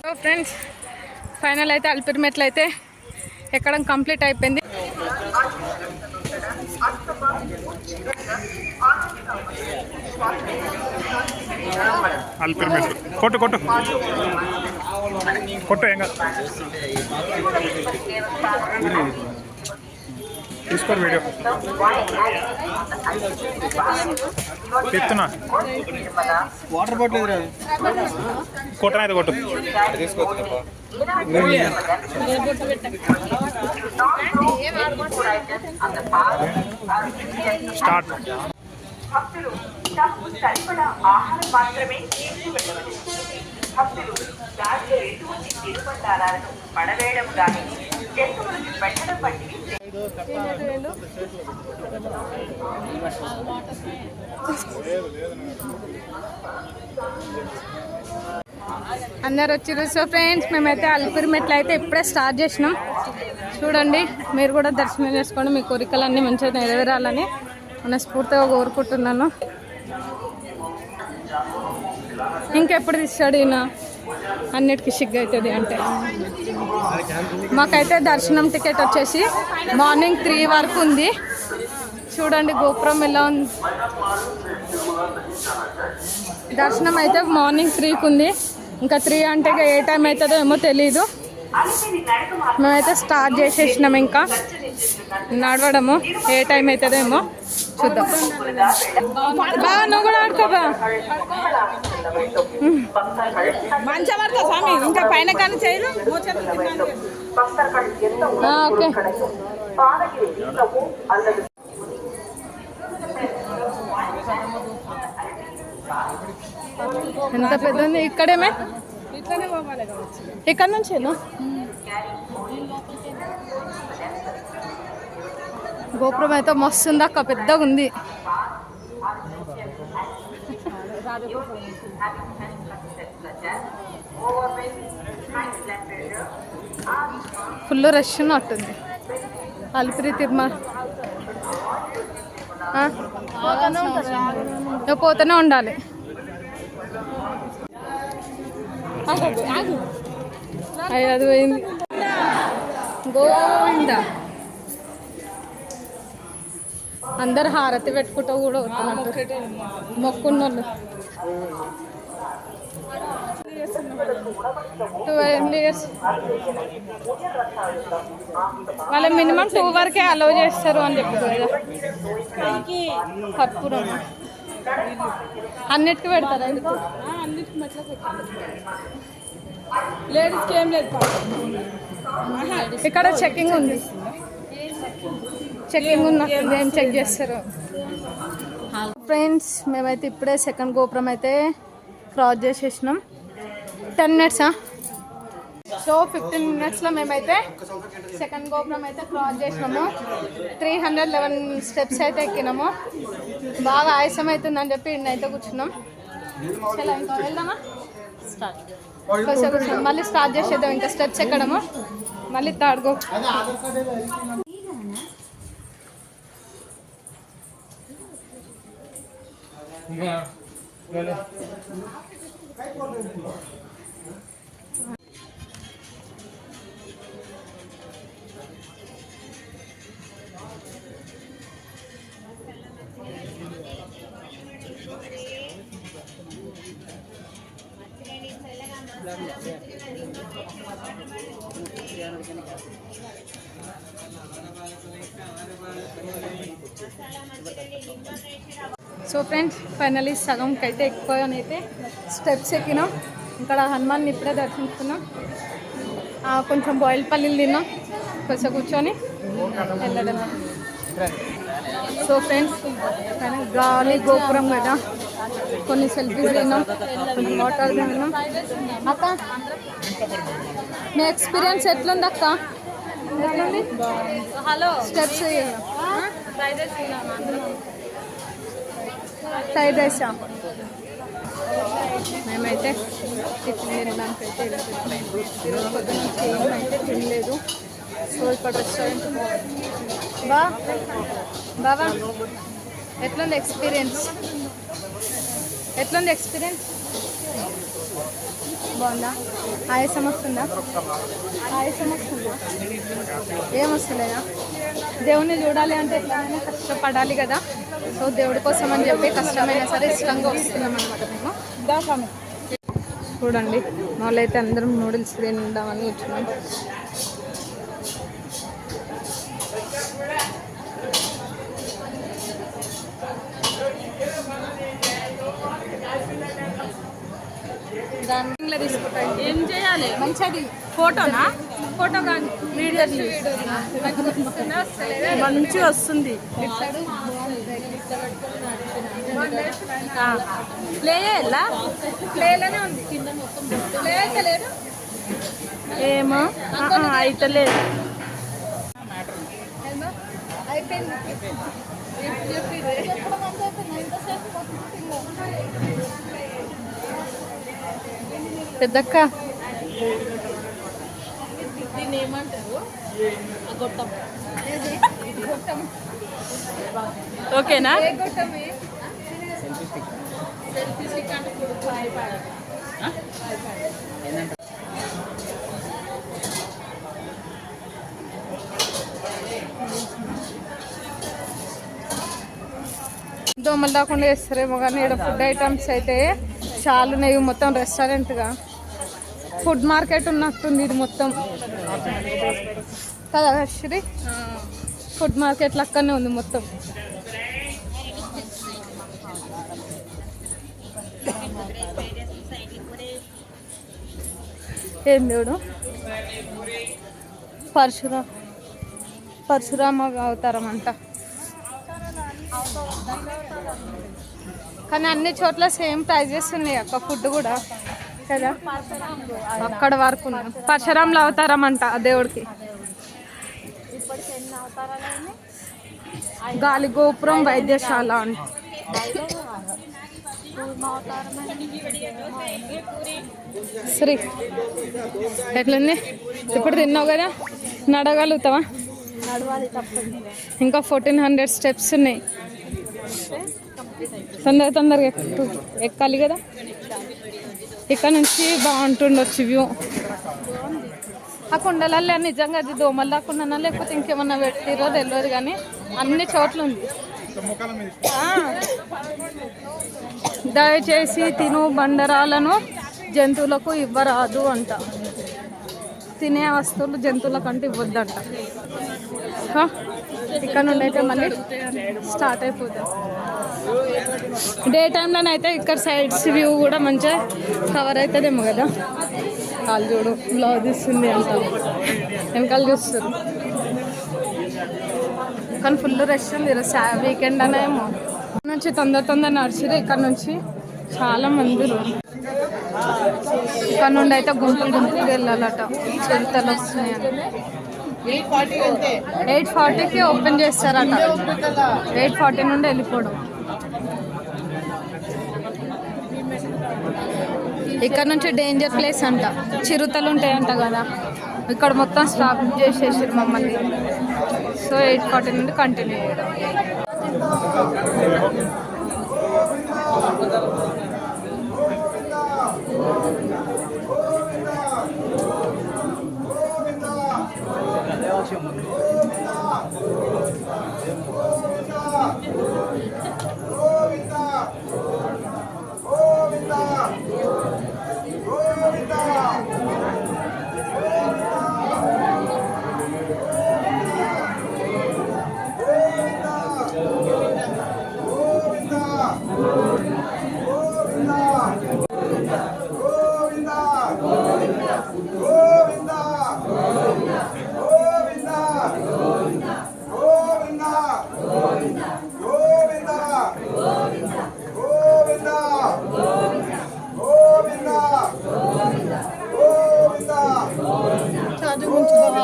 So friends final అయితే అల్పిరి మెట్లు అయితే ఎక్కడం కంప్లీట్ అయిపోయింది. అల్పిరి మెట్లు. కొట్టు కొట్టు. కొట్టు ఏం కాదు. తీసుకోరు వీడియో. చెప్తున్నా వాటర్ బాటిల్ ఎదురా? కొట్టనైతే కొట్టు. స్టార్ట్. భక్తులు తమకు సరిపడా ఆహారం మాత్రమే భక్తులు దారిలో ఎటువంటి తిరుబండారాలను పడవేయడం గాని జంతువులకు పెట్టడం వంటివి అందరు వచ్చిర్రు. సో ఫ్రెండ్స్ మేమైతే అల్పిరి మెట్లు అయితే ఇప్పుడే స్టార్ట్ చేసినాం. చూడండి మీరు కూడా దర్శనం చేసుకోండి. మీ కోరికలన్నీ మంచిగా నెరవేరాలని మనస్ఫూర్తిగా కోరుకుంటున్నాను. ఇంకెప్పుడు తీస్తాడు ఈయన? అన్నిటికీ సిగ్గు అవుతుంది అంటే. మాకైతే దర్శనం టికెట్ వచ్చేసి మార్నింగ్ త్రీ వరకు ఉంది. చూడండి గోపురం ఎలా ఉంది. దర్శనం అయితే మార్నింగ్ త్రీకి ఉంది. ఇంకా త్రీ అంటే ఏ టైం అవుతుందో ఏమో తెలీదు. మేమైతే స్టార్ట్ చేసేసినాం ఇంకా. నడవడము. ఏ టైం అవుతుందేమో చూద్దాం. బా నువ్వు కూడా ఆడుకోబా మంచి పడతా స్వామి ఇంకా పైన కానీ చేయను ఓకే. ఎంత పెద్ద ఇక్కడేమే? ఇక్కడ నుంచి గోపురం అయితే మస్తు ఉంది అక్క? పెద్దగా ఉంది. ఫుల్ రష్ ఉన్నట్టుంది. అల్పిరి తిరుమల. పోతూనే ఉండాలి. అది పోయింది. గోవిందా? అందరు హారతి పెట్టుకుంటూ కూడా అవుతున్నట్టు మొక్కున్నోళ్ళు. ట్వెల్వ్ ఇయర్స్ వాళ్ళు మినిమం టూ వరకే అలౌ చేస్తారు అని చెప్పారు కదా. కర్పూరం. అన్నిటికీ పెడతారా ఎందుకు? లేడీస్కి ఏం లేదు. ఇక్కడ చెకింగ్ ఉంది. చెకింగ్ ఉన్నట్టుంది ఏం చెక్ చేస్తారు? ఫ్రెండ్స్ మేమైతే ఇప్పుడే సెకండ్ గోపురం అయితే క్రాస్ చేసేసినాం. టెన్ మినిట్సా సో ఫిఫ్టీన్ మినిట్స్లో మేమైతే సెకండ్ గోపురం అయితే క్రాస్ చేసినాము. త్రీ హండ్రెడ్ లెవెన్ స్టెప్స్ అయితే ఎక్కినాము. బాగా ఆయాసం అవుతుందని చెప్పి ఇన్నైతే కూర్చున్నాం. చలో ఇంకా వెళ్దామా? మళ్ళీ స్టార్ట్ చేసేద్దాం. ఇంకా స్టెప్స్ ఎక్కడము? మళ్ళీ third go Gracias. So friends finally సగంకి అయితే. ఎక్కువగానైతే స్టెప్స్ ఎక్కినాం. ఇక్కడ హనుమాన్ని ఇప్పుడే దర్శించుకున్నాం. కొంచెం బాయిల్ పల్లీలు తిన్నాం. కొంచెం కూర్చొని వెళ్ళడం సో ఫ్రెండ్స్ గాలి గోపురం కదా. కొన్ని సెల్ఫీస్ తిన్నాం. కొన్ని వాటర్ తిన్నాం. అక్క మీ ఎక్స్పీరియన్స్ ఎట్లుంది అక్క? ఎట్లుంది? హలో స్టెప్స్ ఫ్రైడ్ రైస్ మేమైతే టిఫిన్ తినడానికి అయితే తినలేదు. సో ఇక్కడ రెస్టారెంట్ బా. బావా. ఎట్లుంది ఎక్స్పీరియన్స్ ఎట్లుంది ఎక్స్పీరియన్స్ బాగుందా? ఆయాసం వస్తుందా? ఆయాసం వస్తుందా? ఏం వస్తలేదా? దేవుణ్ణి చూడాలి అంటే ఎట్లయినా కష్టపడాలి కదా. సో దేవుడి కోసం అని చెప్పి కష్టమైనా సరే ఇష్టంగా వస్తున్నాం అనమాట మేము చూడండి వాళ్ళైతే అందరం నూడిల్స్ తిందామని కూర్చున్నాం. దాంట్లో తీసుకుంటా ఏం చేయాలి? మంచిది. ఫోటోనా? ఫోటో కానీ వీడియో మంచిగా వస్తుంది. ప్లే ప్లేలోనే ఉంది. ప్లే అయితే లేదు. ఏమో. పెద్దక్క. దీన్ని ఏమంటారు? గొట్టం? గొట్టం. ఓకేనా? దోమలు రాకుండా చేస్తారేమో కానీ ఇక్కడ ఫుడ్ ఐటమ్స్ అయితే చాలా ఉన్నాయి మొత్తం రెస్టారెంట్గా ఫుడ్ మార్కెట్ ఉన్నట్టుంది ఇది మొత్తం. కదా శ్రీ? ఫుడ్ మార్కెట్ లక్కనే ఉంది మొత్తం. ఏం దేవుడు? పరశురా పరశురామ అవతారం అంట. కానీ అన్ని చోట్ల సేమ్ ప్రైజెస్ ఉన్నాయి అక్క ఫుడ్ కూడా. కదా? అక్కడ వరకు పరశురాములు అవతారం అంట ఆ దేవుడికి. గాలి గోపురం వైద్యశాల సరే శ్రీ. ఎట్లుంది? ఇప్పుడు తిన్నావు కదా? నడగలుగుతావా? ఇంకా ఫోర్టీన్ హండ్రెడ్ స్టెప్స్ ఉన్నాయి. తొందర తొందరగా ఎక్కు ఎక్కాలి కదా? ఇక్కడ నుంచి బాగుంటుండొచ్చు వ్యూ. ఆ కుండలల్లో నిజంగా అది దోమలు దాకుండా లేకపోతే ఇంకేమన్నా పెట్టిరో తెలియదు కానీ అన్ని చోట్ల ఉంది. దయచేసి తిను బండరాలను జంతువులకు ఇవ్వరాదు అంట. తినే వస్తువులు జంతువులకు అంటే ఇవ్వద్దంట? ఇక్కడ నుండి అయితే మళ్ళీ స్టార్ట్ అయిపోతుంది డే టైంలోనైతే ఇక్కడ సైడ్స్ వ్యూ కూడా మంచిగా కవర్ అవుతుందేమో కదా. కాలు చూడు బ్లౌజ్ ఇస్తుంది అంట వెనకాల చూస్తారు. కానీ ఫుల్ రష్ ఉంది వీకెండ్ అనేమో నుంచి తొందర తొందర నడిచిరు ఇక్కడ నుంచి చాలా మంది. ఇక్కడ నుండి అయితే గుంపులు గుంపులు వెళ్ళాలట. చిరుతలు వస్తున్నాయి ఎయిట్ ఫార్టీకి ఓపెన్ చేస్తారట. ఎయిట్ ఫార్టీ నుండి వెళ్ళిపోవడం. ఇక్కడ నుంచి డేంజర్ ప్లేస్ అంట? చిరుతలు ఉంటాయంట కదా. ఇక్కడ మొత్తం స్టాప్ చేసేసారు మమ్మల్ని. సో ఎయిట్ ఫార్టీ నుండి కంటిన్యూ చేయడం.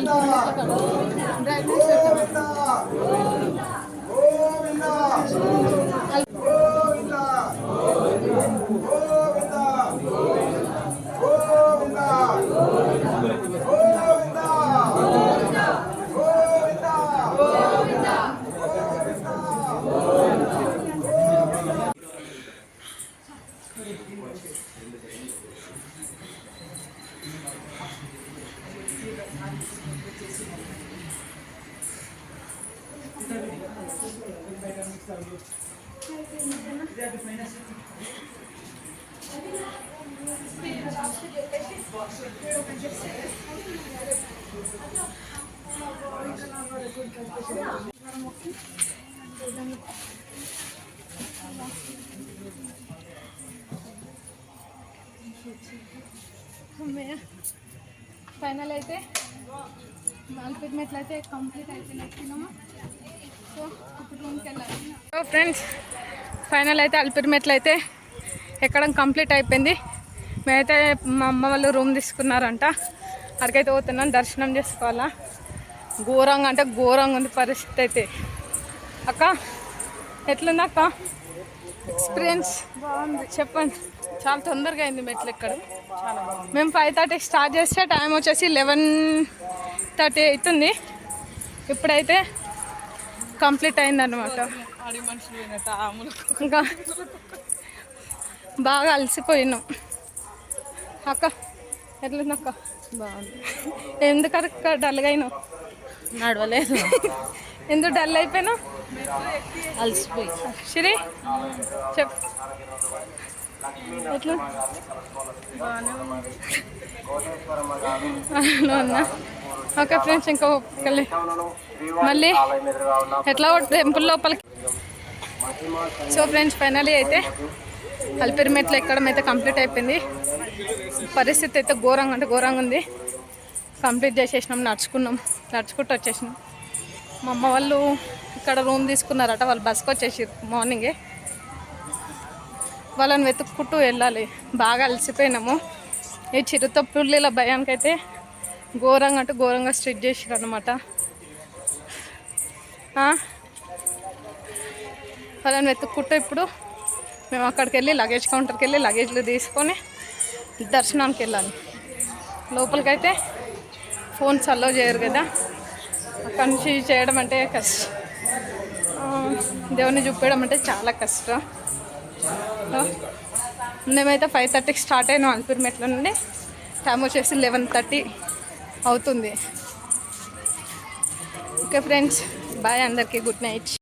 你看 ఫైనల్ అయితే నాలుగు అయితే కంప్లీట్ అయిపోయినట్టున్నాము సో ఇప్పుడు రూమ్కి వెళ్ళాలి. సో ఫ్రెండ్స్ ఫైనల్ అయితే అల్పిరిమెట్లు అయితే ఎక్కడం కంప్లీట్ అయిపోయింది. మేమైతే మా అమ్మ వాళ్ళు రూమ్ తీసుకున్నారంట. అక్కడికైతే పోతున్నాం దర్శనం చేసుకోవాలా. ఘోరంగా అంటే ఘోరంగా ఉంది పరిస్థితి అయితే. అక్క ఎట్లుంది అక్క? ఎక్స్పీరియన్స్ బాగుంది. చెప్పండి. చాలా తొందరగా అయింది మెట్లు ఎక్కడ. మేము ఫైవ్ థర్టీకి స్టార్ట్ చేస్తే టైం వచ్చేసి లెవెన్ థర్టీ అవుతుంది. ఇప్పుడైతే కంప్లీట్ అయిందన్నమాట. ఇంకా బాగా అలసిపోయినాం. అక్క ఎట్లుంది అక్క బాగుంది. ఎందుకు అక్క డల్గా అయినావు నడవలేదు. ఎందుకు డల్ అయిపోయినావు? అలసిపోయి. శ్రీ చెప్ ఎట్లా? ఓకే ఫ్రెండ్స్ ఇంకో ఒక్కళ్ళి. మళ్ళీ ఎట్లా టెంపుల్ లోపలికి? సో ఫ్రెండ్స్ ఫైనలీ అయితే అల్పిరి మెట్లు ఎక్కడం అయితే కంప్లీట్ అయిపోయింది. పరిస్థితి అయితే ఘోరంగా అంటే ఘోరంగా ఉంది. కంప్లీట్ చేసేసినాం నడుచుకున్నాం. నడుచుకుంటూ వచ్చేసినాం. మా అమ్మ వాళ్ళు ఇక్కడ రూమ్ తీసుకున్నారట వాళ్ళు బస్కి వచ్చేసి మార్నింగే. వాళ్ళని వెతుక్కుంటూ వెళ్ళాలి. బాగా అలసిపోయినాము. ఈ చిరుత పుల్లిల భయానికైతే ఘోరంగా అంటే ఘోరంగా స్ట్రిచ్ చేసారు అనమాట వాళ్ళని వెతుక్కుంటూ ఇప్పుడు మేము అక్కడికి వెళ్ళి లగేజ్ కౌంటర్కి వెళ్ళి లగేజ్లు తీసుకొని దర్శనానికి వెళ్ళాలి. లోపలికైతే ఫోన్స్ అల్లో చేయరు కదా. అక్కడి నుంచి చేయడం అంటే కష్టం. దేవుని చూపించడం అంటే చాలా కష్టం. మేమైతే ఫైవ్ థర్టీకి స్టార్ట్ అయినాం అల్పిరిమెట్లో నుండి. టైం వచ్చేసి లెవెన్ థర్టీ అవుతుంది. ఓకే ఫ్రెండ్స్ బాయ్ అందరికీ గుడ్ నైట్